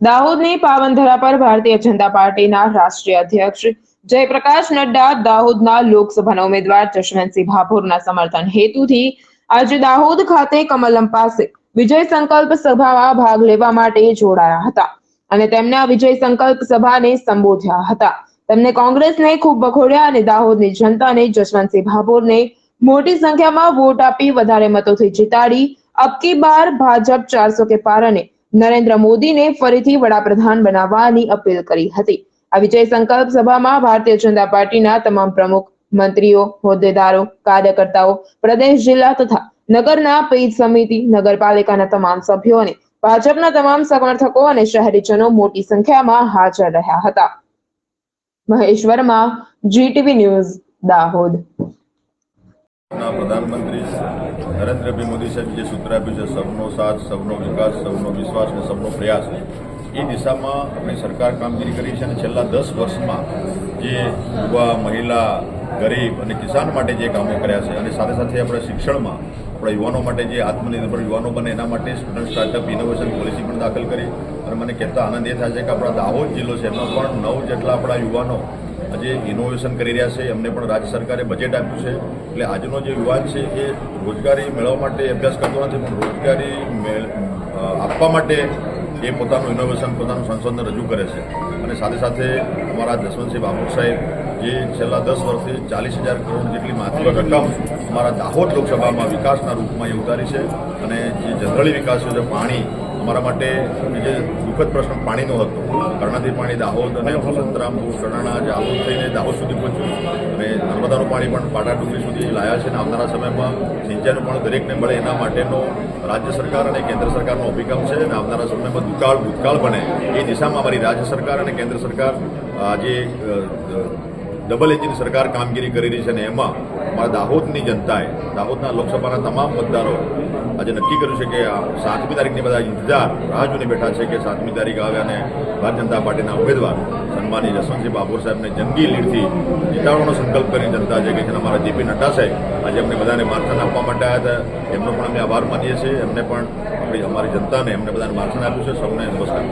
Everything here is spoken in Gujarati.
દાહોદની પાવનધરા પર ભારતીય જનતા પાર્ટીના રાષ્ટ્રીય અધ્યક્ષ જયપ્રકાશ નડ્ડા દાહોદના લોકસભાના ઉમેદવાર જશવંતસિંહ ભાભોરના સમર્થન હેતુથી આજે દાહોદ ખાતે કમલમ પાસે વિજય સંકલ્પ સભામાં ભાગ લેવા માટે જોડાયા હતા અને તેમના વિજય સંકલ્પ સભાને સંબોધ્યા હતા. તેમને કોંગ્રેસને ખૂબ બખોડ્યા અને દાહોદની જનતાને જશવંતસિંહ ભાભોરને મોટી સંખ્યામાં વોટ આપી વધારે મતોથી જીતાડી. અબકી બાર ભાજપ ચારસો કે પાર અને નરેન્દ્ર મોદીને ફરીથી વડાપ્રધાન બનાવવાની અપીલ કરી હતી. આ વિજય સંકલ્પ સભામાં ભારતીય જનતા પાર્ટીના તમામ પ્રમુખ, મંત્રીઓ, હોદ્દેદારો, કાર્યકર્તાઓ, પ્રદેશ જિલ્લા તથા નગરના પેજ સમિતિ, નગરપાલિકાના તમામ સભ્યો અને ભાજપના તમામ સમર્થકો અને શહેરીજનો મોટી સંખ્યામાં હાજર રહ્યા હતા. Mahesh Verma, GTV news, Dahod. પ્રધાનમંત્રી નરેન્દ્રભાઈ મોદી સાહેબ જે સૂત્ર આપ્યું છે, સૌનો સાથ, સૌનો વિકાસ, સૌનો વિશ્વાસ અને સૌનો પ્રયાસ, એ દિશામાં આપણી સરકાર કામગીરી કરી છે અને છેલ્લા દસ વર્ષમાં જે યુવા, મહિલા, ગરીબ અને કિસાન માટે જે કામો કર્યા છે અને સાથે સાથે આપણે શિક્ષણમાં, આપણા યુવાનો માટે જે આત્મનિર્ભર યુવાનો બને એના માટે સ્ટુડન્ટ સ્ટાર્ટઅપ ઇનોવેશન પોલિસી પણ દાખલ કરી. અને મને કહેતા આનંદ એ થાય છે કે આપણા દાહોદ જિલ્લો છે, એમાં પણ નવ જેટલા આપણા યુવાનો આજે ઇનોવેશન કરી રહ્યા છે, એમને પણ રાજ્ય સરકારે બજેટ આપ્યું છે. એટલે આજનો જે યુવાન છે, એ રોજગારી મેળવવા માટે અભ્યાસ કરતો નથી, પણ રોજગારી આપવા માટે એ પોતાનું ઇનોવેશન પોતાનું સંશોધન રજૂ કરે છે. અને સાથે સાથે અમારા જસવંતસિંહ બાબુ સાહેબ, જે છેલ્લા દસ વર્ષથી ચાલીસ હજાર કરોડ જેટલી માત્ર રકમ અમારા દાહોદ લોકસભામાં વિકાસના રૂપમાં એ ઉતારી છે. અને જે જનરલી વિકાસ છે પાણી અમારા માટે જે દુઃખદ પ્રશ્ન પાણીનો હતો. કર્ણાથી પાણી દાહોદ અને સંતરામપુર કડાણા જે આલોદ થઈને દાહોદ સુધી પહોંચ્યું. અને નર્મદાનું પાણી પણ પાટા ડુંગરી સુધી લાયા છે અને આવનારા સમયમાં સિંચાઈનું પણ દરેકને મળે એના માટેનો રાજ્ય સરકાર અને કેન્દ્ર સરકારનો અભિગમ છે અને આવનારા સમયમાં દુકાળ ભૂતકાળ બને એ દિશામાં અમારી રાજ્ય સરકાર અને કેન્દ્ર સરકાર આજે ડબલ એન્જિન સરકાર કામગીરી કરી રહી છે અને એમાં અમારા દાહોદની જનતાએ, દાહોદના લોકસભાના તમામ મતદારો આજે નક્કી કર્યું છે કે આ સાતમી તારીખની બધા ઇંતજાર રાહ જોઈને બેઠા છે કે સાતમી તારીખ આવે અને ભારતીય જનતા પાર્ટીના ઉમેદવાર સન્માની જસવંતસિંહ બાબુર સાહેબને જંગી લીડથી જીતાડવાનો સંકલ્પ કરીને જનતા છે કે અમારા જેપી નડ્ડા સાહેબ આજે અમને બધાને માર્થન આપવા માટે આવ્યા હતા. એમનો પણ અમે આભાર માનીએ છીએ. એમને પણ અમારી જનતાને એમને બધાને માર્થન આપ્યું છે. સૌને નમસ્કાર.